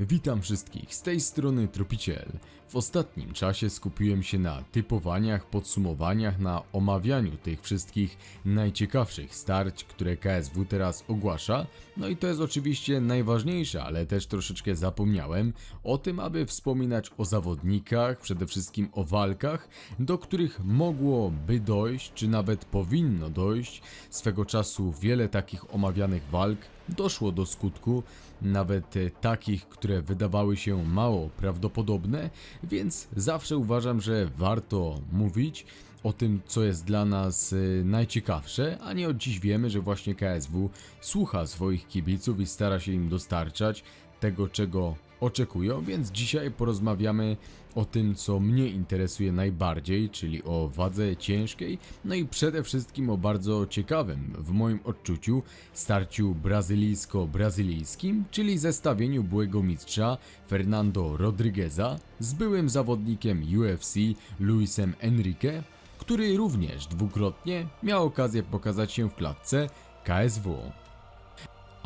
Witam wszystkich, z tej strony Tropiciel. W ostatnim czasie skupiłem się na typowaniach, podsumowaniach, na omawianiu tych wszystkich najciekawszych starć, które KSW teraz ogłasza. No i to jest oczywiście najważniejsze, ale też troszeczkę zapomniałem o tym, aby wspominać o zawodnikach, przede wszystkim o walkach, do których mogłoby dojść, czy nawet powinno dojść. Swego czasu wiele takich omawianych walk doszło do skutku, nawet e, takich, które wydawały się mało prawdopodobne, więc zawsze uważam, że warto mówić o tym, co jest dla nas e, najciekawsze, a nie od dziś wiemy, że właśnie KSW słucha swoich kibiców i stara się im dostarczać tego, czego oczekują, więc dzisiaj porozmawiamy o tym, co mnie interesuje najbardziej, czyli o wadze ciężkiej, no i przede wszystkim o bardzo ciekawym, w moim odczuciu, starciu brazylijsko-brazylijskim, czyli zestawieniu byłego mistrza Fernando Rodrigueza z byłym zawodnikiem UFC Luisem Enrique, który również dwukrotnie miał okazję pokazać się w klatce KSW.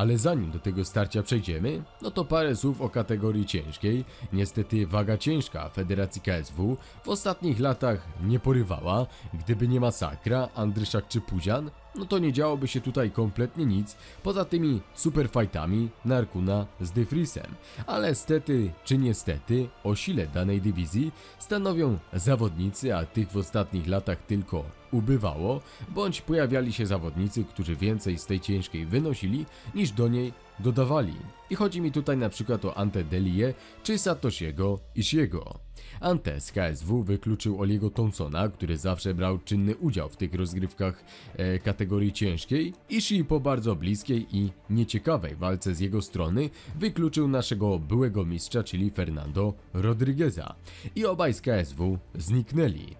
Ale zanim do tego starcia przejdziemy, no to parę słów o kategorii ciężkiej. Niestety waga ciężka Federacji KSW w ostatnich latach nie porywała. Gdyby nie masakra, Andryszak czy Pudzian, no to nie działoby się tutaj kompletnie nic, poza tymi superfightami Narkuna z Defrisem. Ale stety czy niestety o sile danej dywizji stanowią zawodnicy, a tych w ostatnich latach tylko ubywało, bądź pojawiali się zawodnicy, którzy więcej z tej ciężkiej wynosili niż do niej dodawali. I chodzi mi tutaj na przykład o Ante Delie czy Satoshiego Ishiego. Ante z KSW wykluczył Oliego Thompsona, który zawsze brał czynny udział w tych rozgrywkach e, kategorii ciężkiej. Ishii po bardzo bliskiej i nieciekawej walce z jego strony wykluczył naszego byłego mistrza, czyli Fernando Rodrigueza. I obaj z KSW zniknęli.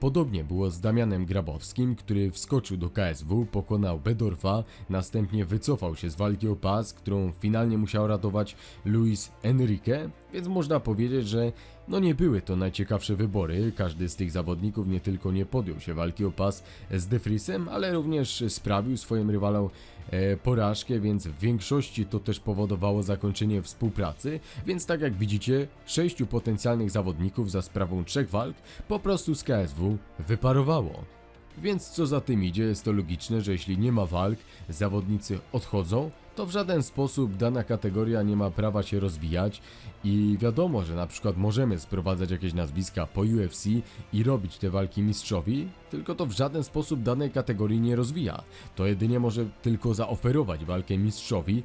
Podobnie było z Damianem Grabowskim, który wskoczył do KSW, pokonał Bedorfa, następnie wycofał się z walki o pas, którą finalnie musiał ratować Luis Enrique, więc można powiedzieć, że no nie były to najciekawsze wybory. Każdy z tych zawodników nie tylko nie podjął się walki o pas z Defrisem, ale również sprawił swoim rywalom e, porażkę, więc w większości to też powodowało zakończenie współpracy, więc tak jak widzicie, sześciu potencjalnych zawodników za sprawą trzech walk po prostu z KSW wyparowało. Więc co za tym idzie, jest to logiczne, że jeśli nie ma walk, zawodnicy odchodzą, to w żaden sposób dana kategoria nie ma prawa się rozwijać i wiadomo, że na przykład możemy sprowadzać jakieś nazwiska po UFC i robić te walki mistrzowi, tylko to w żaden sposób danej kategorii nie rozwija. To jedynie może tylko zaoferować walkę mistrzowi,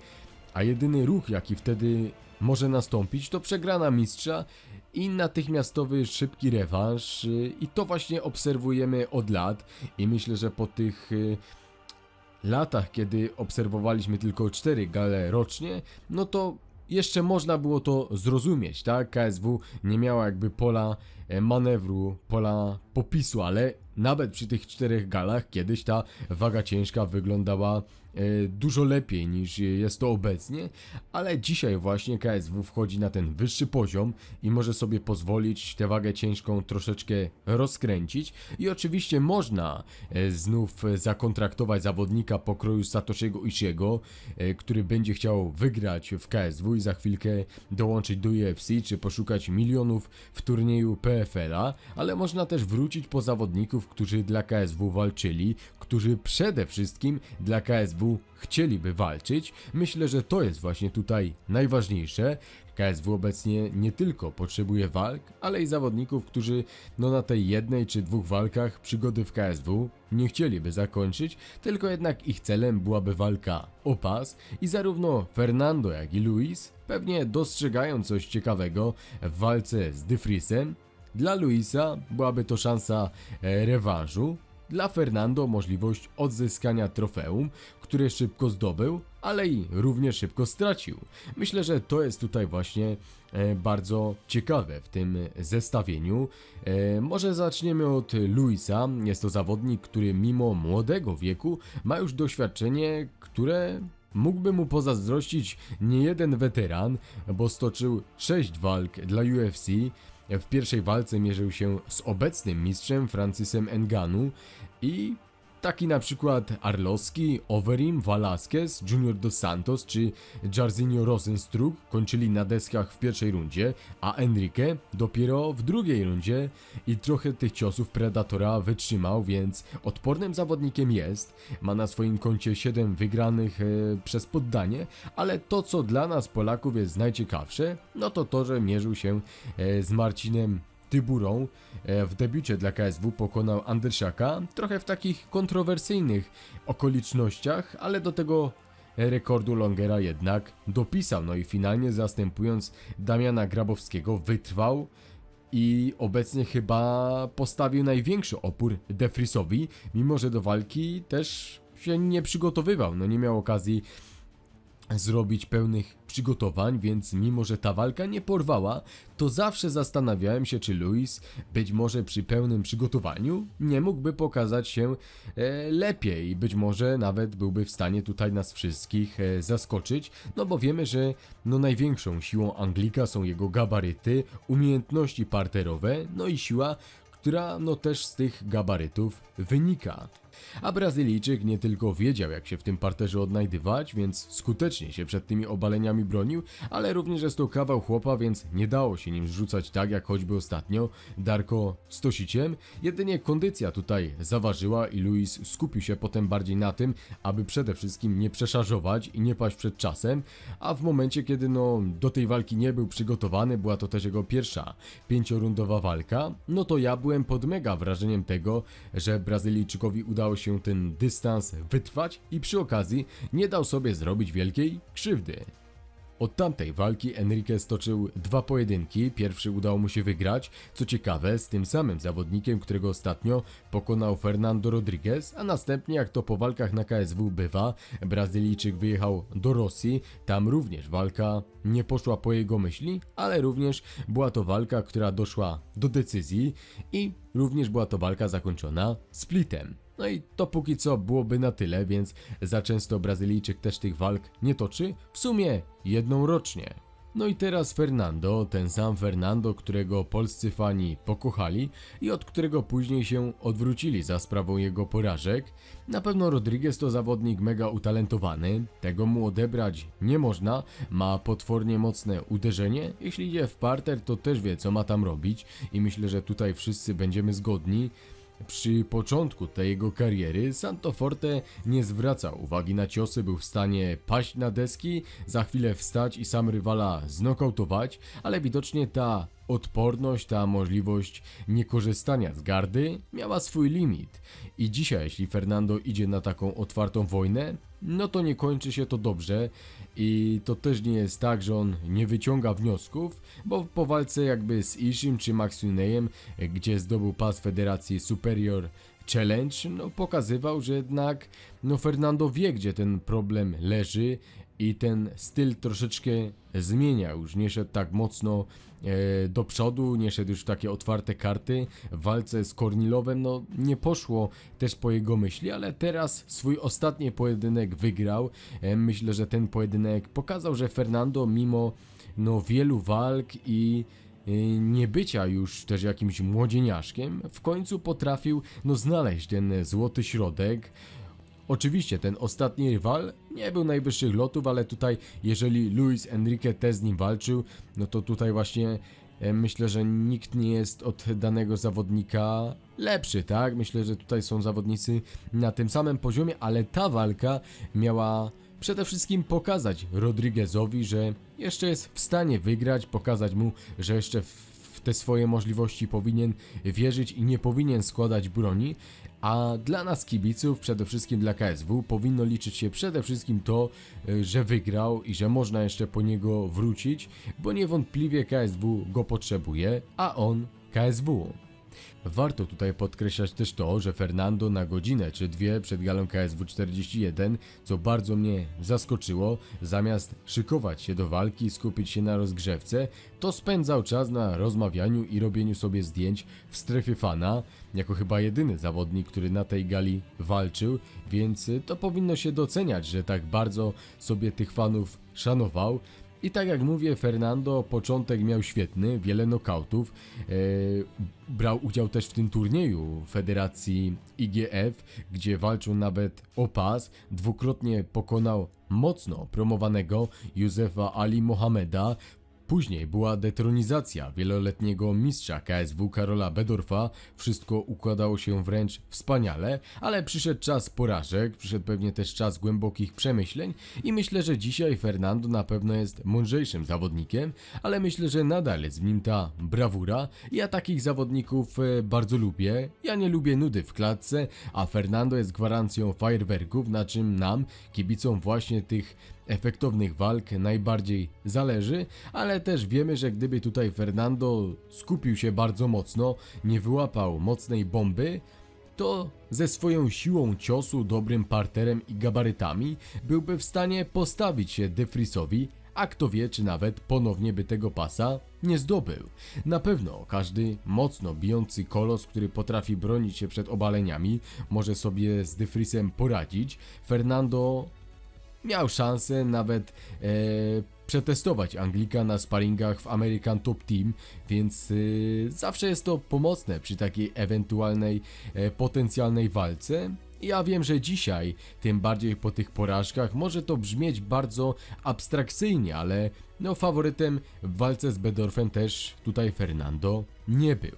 a jedyny ruch jaki wtedy może nastąpić to przegrana mistrza i natychmiastowy szybki rewanż y, i to właśnie obserwujemy od lat i myślę, że po tych y, latach, kiedy obserwowaliśmy tylko 4 gale rocznie, no to jeszcze można było to zrozumieć, tak? KSW nie miała jakby pola manewru, pola popisu, ale nawet przy tych czterech galach kiedyś ta waga ciężka wyglądała e, dużo lepiej niż jest to obecnie, ale dzisiaj właśnie KSW wchodzi na ten wyższy poziom i może sobie pozwolić tę wagę ciężką troszeczkę rozkręcić. I oczywiście można e, znów zakontraktować zawodnika pokroju Satoshiego Ishiego, e, który będzie chciał wygrać w KSW i za chwilkę dołączyć do UFC czy poszukać milionów w turnieju PFL-a, ale można też wrócić po zawodników, którzy dla KSW walczyli, którzy przede wszystkim dla KSW chcieliby walczyć. Myślę, że to jest właśnie tutaj najważniejsze. KSW obecnie nie tylko potrzebuje walk, ale i zawodników, którzy no na tej jednej czy dwóch walkach przygody w KSW nie chcieliby zakończyć, tylko jednak ich celem byłaby walka o pas i zarówno Fernando jak i Luis pewnie dostrzegają coś ciekawego w walce z Dyfrisem. Dla Luisa byłaby to szansa e, rewanżu, dla Fernando możliwość odzyskania trofeum, które szybko zdobył, ale i równie szybko stracił. Myślę, że to jest tutaj właśnie e, bardzo ciekawe w tym zestawieniu. E, może zaczniemy od Luisa. Jest to zawodnik, który mimo młodego wieku ma już doświadczenie, które Mógłby mu pozazdrościć niejeden weteran, bo stoczył 6 walk dla UFC. W pierwszej walce mierzył się z obecnym mistrzem Francisem Enganu i taki na przykład Arlowski, Overeem, Velasquez, Junior Dos Santos czy Jarzinho Rosenstruck kończyli na deskach w pierwszej rundzie, a Enrique dopiero w drugiej rundzie i trochę tych ciosów Predatora wytrzymał, więc odpornym zawodnikiem jest. Ma na swoim koncie 7 wygranych e, przez poddanie, ale to co dla nas Polaków jest najciekawsze, no to to, że mierzył się e, z Marcinem Tyburą. E, w debiucie dla KSW pokonał Andersiaka, trochę w takich kontrowersyjnych okolicznościach, ale do tego rekordu Longera jednak dopisał, no i finalnie zastępując Damiana Grabowskiego wytrwał i obecnie chyba postawił największy opór Defrisowi, mimo że do walki też się nie przygotowywał, no nie miał okazji zrobić pełnych przygotowań, więc mimo że ta walka nie porwała, to zawsze zastanawiałem się, czy Luis być może przy pełnym przygotowaniu nie mógłby pokazać się e, lepiej być może nawet byłby w stanie tutaj nas wszystkich e, zaskoczyć, no bo wiemy, że no największą siłą Anglika są jego gabaryty, umiejętności parterowe, no i siła, która no też z tych gabarytów wynika. A Brazylijczyk nie tylko wiedział jak się w tym parterze odnajdywać, więc skutecznie się przed tymi obaleniami bronił, ale również jest to kawał chłopa, więc nie dało się nim zrzucać tak jak choćby ostatnio Darko Stosiciem. Jedynie kondycja tutaj zaważyła i Luis skupił się potem bardziej na tym, aby przede wszystkim nie przeszarżować i nie paść przed czasem, a w momencie kiedy no do tej walki nie był przygotowany, była to też jego pierwsza pięciorundowa walka, no to ja byłem pod mega wrażeniem tego, że Brazylijczykowi udało się ten dystans wytrwać i przy okazji nie dał sobie zrobić wielkiej krzywdy. Od tamtej walki Enrique stoczył dwa pojedynki, pierwszy udało mu się wygrać, co ciekawe z tym samym zawodnikiem, którego ostatnio pokonał Fernando Rodriguez, a następnie jak to po walkach na KSW bywa, Brazylijczyk wyjechał do Rosji, tam również walka nie poszła po jego myśli, ale również była to walka, która doszła do decyzji i również była to walka zakończona splitem. No i to póki co byłoby na tyle, więc za często Brazylijczyk też tych walk nie toczy, w sumie jedną rocznie. No i teraz Fernando, ten sam Fernando, którego polscy fani pokochali i od którego później się odwrócili za sprawą jego porażek. Na pewno Rodriguez to zawodnik mega utalentowany, tego mu odebrać nie można, ma potwornie mocne uderzenie, jeśli idzie w parter to też wie co ma tam robić i myślę, że tutaj wszyscy będziemy zgodni. Przy początku tej jego kariery Santoforte nie zwracał uwagi na ciosy, był w stanie paść na deski, za chwilę wstać i sam rywala znokautować, ale widocznie ta odporność, ta możliwość niekorzystania z gardy miała swój limit. I dzisiaj, jeśli Fernando idzie na taką otwartą wojnę, no to nie kończy się to dobrze i to też nie jest tak, że on nie wyciąga wniosków, bo po walce jakby z Ishim czy Max Hunejem, gdzie zdobył pas Federacji Superior Challenge, no pokazywał, że jednak no Fernando wie, gdzie ten problem leży i ten styl troszeczkę zmienia, już nie szedł tak mocno e, do przodu, nie szedł już w takie otwarte karty. W walce z Kornilowem no nie poszło też po jego myśli, ale teraz swój ostatni pojedynek wygrał. E, myślę, że ten pojedynek pokazał, że Fernando mimo no wielu walk i y, niebycia już też jakimś młodzieniaszkiem, w końcu potrafił no znaleźć ten złoty środek. Oczywiście ten ostatni rywal nie był najwyższych lotów, ale tutaj jeżeli Luis Enrique też z nim walczył, no to tutaj właśnie e, myślę, że nikt nie jest od danego zawodnika lepszy, tak? Myślę, że tutaj są zawodnicy na tym samym poziomie, ale ta walka miała przede wszystkim pokazać Rodriguezowi, że jeszcze jest w stanie wygrać, pokazać mu, że jeszcze w w te swoje możliwości powinien wierzyć i nie powinien składać broni, a dla nas kibiców, przede wszystkim dla KSW, powinno liczyć się przede wszystkim to, y, że wygrał i że można jeszcze po niego wrócić, bo niewątpliwie KSW go potrzebuje, a on KSW. Warto tutaj podkreślać też to, że Fernando na godzinę czy dwie przed galą KSW 41, co bardzo mnie zaskoczyło, zamiast szykować się do walki i skupić się na rozgrzewce, to spędzał czas na rozmawianiu i robieniu sobie zdjęć w strefie fana, jako chyba jedyny zawodnik, który na tej gali walczył, więc to powinno się doceniać, że tak bardzo sobie tych fanów szanował. I tak jak mówię, Fernando początek miał świetny, wiele nokautów. E, brał udział też w tym turnieju Federacji IGF, gdzie walczył nawet o pas. Dwukrotnie pokonał mocno promowanego Józefa Ali Mohameda. Później była detronizacja wieloletniego mistrza KSW Karola Bedorfa. Wszystko układało się wręcz wspaniale, ale przyszedł czas porażek, przyszedł pewnie też czas głębokich przemyśleń i myślę, że dzisiaj Fernando na pewno jest mądrzejszym zawodnikiem, ale myślę, że nadal jest w nim ta brawura. Ja takich zawodników e, bardzo lubię. Ja nie lubię nudy w klatce, a Fernando jest gwarancją fajerwerków, na czym nam, kibicom właśnie tych efektownych walk najbardziej zależy, ale też wiemy, że gdyby tutaj Fernando skupił się bardzo mocno, nie wyłapał mocnej bomby, to ze swoją siłą ciosu, dobrym parterem i gabarytami byłby w stanie postawić się Defrisowi, a kto wie, czy nawet ponownie by tego pasa nie zdobył. Na pewno każdy mocno bijący kolos, który potrafi bronić się przed obaleniami, może sobie z Defrisem poradzić. Fernando miał szansę nawet e, przetestować Anglika na sparingach w American Top Team, więc e, zawsze jest to pomocne przy takiej ewentualnej e, potencjalnej walce. Ja wiem, że dzisiaj, tym bardziej po tych porażkach, może to brzmieć bardzo abstrakcyjnie, ale no faworytem w walce z Bedorfem też tutaj Fernando nie był.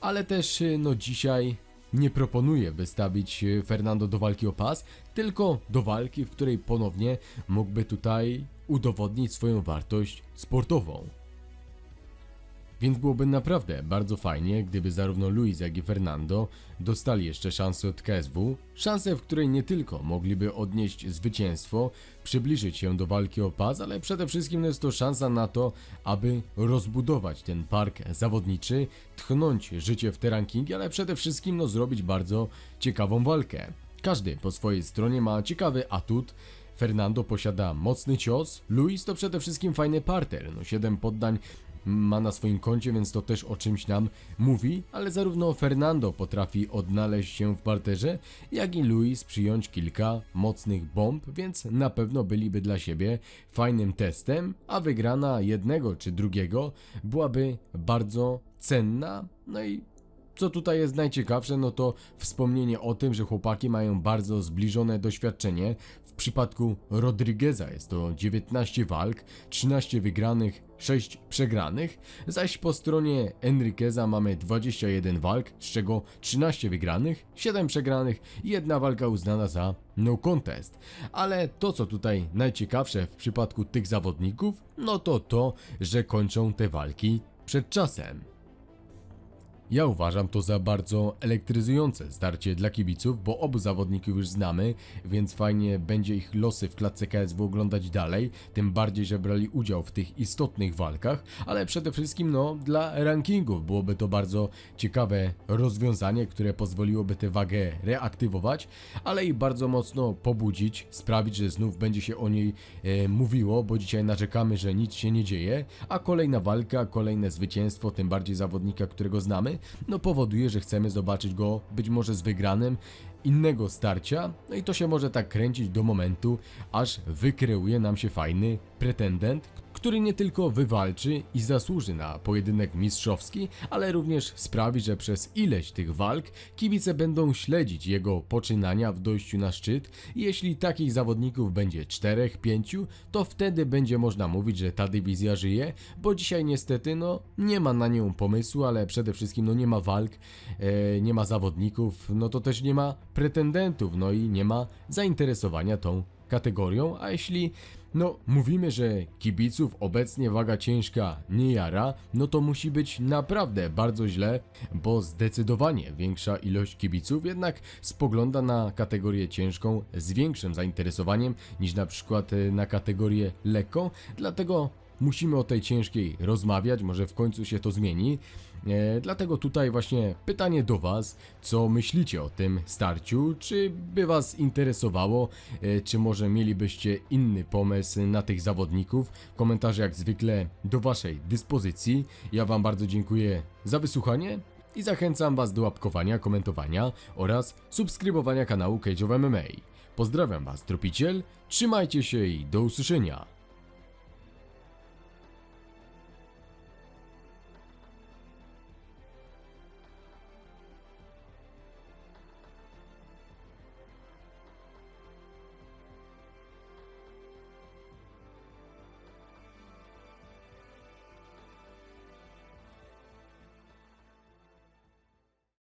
Ale też e, no dzisiaj nie proponuje wystawić e, Fernando do walki o pas, tylko do walki, w której ponownie mógłby tutaj udowodnić swoją wartość sportową. Więc byłoby naprawdę bardzo fajnie, gdyby zarówno Luis, jak i Fernando dostali jeszcze szansę od KSW. Szansę, w której nie tylko mogliby odnieść zwycięstwo, przybliżyć się do walki o pas, ale przede wszystkim jest to szansa na to, aby rozbudować ten park zawodniczy, tchnąć życie w te rankingi, ale przede wszystkim no, zrobić bardzo ciekawą walkę. Każdy po swojej stronie ma ciekawy atut. Fernando posiada mocny cios, Luis to przede wszystkim fajny parter, no 7 poddań ma na swoim koncie, więc to też o czymś nam mówi, ale zarówno Fernando potrafi odnaleźć się w parterze, jak i Luis przyjąć kilka mocnych bomb, więc na pewno byliby dla siebie fajnym testem, a wygrana jednego czy drugiego byłaby bardzo cenna, no i co tutaj jest najciekawsze, no to wspomnienie o tym, że chłopaki mają bardzo zbliżone doświadczenie. W przypadku Rodrigueza jest to 19 walk, 13 wygranych, 6 przegranych, zaś po stronie Enriqueza mamy 21 walk, z czego 13 wygranych, 7 przegranych i jedna walka uznana za no contest. Ale to co tutaj najciekawsze w przypadku tych zawodników, no to to, że kończą te walki przed czasem. Ja uważam to za bardzo elektryzujące starcie dla kibiców, bo obu zawodników już znamy, więc fajnie będzie ich losy w klatce KSW oglądać dalej, tym bardziej, że brali udział w tych istotnych walkach, ale przede wszystkim no dla rankingów byłoby to bardzo ciekawe rozwiązanie, które pozwoliłoby tę wagę reaktywować, ale i bardzo mocno pobudzić, sprawić, że znów będzie się o niej e, mówiło, bo dzisiaj narzekamy, że nic się nie dzieje, a kolejna walka, kolejne zwycięstwo, tym bardziej zawodnika, którego znamy, no powoduje, że chcemy zobaczyć go być może z wygranym innego starcia, no i to się może tak kręcić do momentu, aż wykreuje nam się fajny pretendent, który nie tylko wywalczy i zasłuży na pojedynek mistrzowski, ale również sprawi, że przez ileś tych walk kibice będą śledzić jego poczynania w dojściu na szczyt. Jeśli takich zawodników będzie 4-5, to wtedy będzie można mówić, że ta dywizja żyje, bo dzisiaj niestety no nie ma na nią pomysłu, ale przede wszystkim no nie ma walk, e, nie ma zawodników, no to też nie ma pretendentów, no i nie ma zainteresowania tą kategorią, a jeśli no mówimy, że kibiców obecnie waga ciężka nie jara, no to musi być naprawdę bardzo źle, bo zdecydowanie większa ilość kibiców jednak spogląda na kategorię ciężką z większym zainteresowaniem niż na przykład e, na kategorię lekką, dlatego musimy o tej ciężkiej rozmawiać, może w końcu się to zmieni. E, dlatego tutaj właśnie pytanie do Was, co myślicie o tym starciu? Czy by Was interesowało? E, czy może mielibyście inny pomysł na tych zawodników? Komentarze jak zwykle do Waszej dyspozycji. Ja Wam bardzo dziękuję za wysłuchanie i zachęcam Was do łapkowania, komentowania oraz subskrybowania kanału Cage of MMA. Pozdrawiam Was, Tropiciel, trzymajcie się i do usłyszenia.